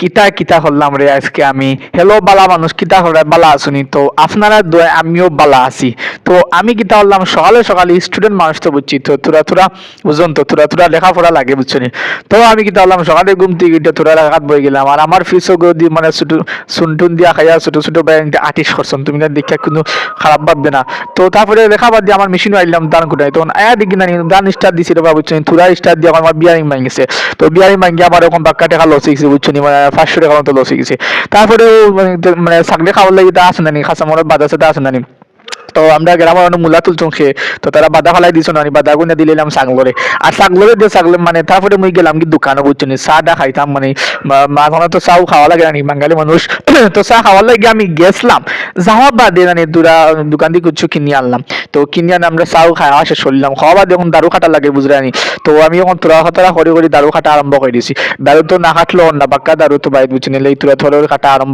কিতা কিতা হল্লাম রে আজকে আমি। হ্যালো বালা মানুষ, কিতা হরে বালা আসুনি তো আপনারা দোয়া, আমিও বালা আছি। তো আমি কিতা হল্লাম, সকালে সকালে স্টুডেন্ট মানুষ তো বুঝছি, তো তোরা তোরা বুঝুন তো, তোরা তোরা লেখাপড়া লাগে বুঝছ নি তো আমি কিতা হল্লাম, সকালে ঘুম থেকে উঠে তোরা রাখাত বই গেলাম। আর আমার ফিসও গদি মানে ছোট সুনটুন দিয়া খাইয়া ছোট ছোট ব্যাংক আটিস করছেন। তুমি না দেখে কোনো খারাপ ভাববে না। তো তারপরে লেখা বাদ দিয়ে আমার মেশিনও আইলাম দান কোটাই তখন আয়া দেখি না গান স্টার্ট দিছি রে বুঝছ নি তুরা স্টার্ট দিয়ে আমার বিয়ারিং ভাঙিছে। তো বিয়ারিং ভাঙিয়ে আমার ওরকম বাক্কা টাকা লস গেছে বুঝছ নি মানে পাঁচশো টাকা মতো লস হয়ে গেছে তারপরে মানে মানে চাকরি খাওয়ার লাগে তা আসেন না নি? খাসা মরা বাদ আছে তা আছে না নি? তো আমরা গ্রামের অনেক মূলা তুলতাম খেয়ে তো তারা বাধা ফেলাই দিছো না, বাধা গুনে দিলাম সাগলরে আর সাগলরে দিয়ে সাগলে মানে তারপরে মুই গেলাম কি দোকানে বুঝছ নি চাটা খাইতাম মানে মাঝখানে তো চাও খাওয়া লাগে না বাঙালি মানুষ। তো চা খাওয়ার লাগে আমি গেছিলাম, যাওয়া বাদে মানে দুরা, দোকান দিয়ে কিছু কিনে আনলাম। তো কিনে আনে আমরা চাও খাওয়া শেষ করলাম, খাওয়া বাদে এখন দারু খাটা লাগে বুঝলে নি। তো আমি এখন তোরা খাতরা করে করে দারু খাটা আরম্ভ করে দিছি। দারু তো না খাটলো না, বাক্কা দারু তো বাইর বুঝছি নিলে তোরা থরের খাটা আরম্ভ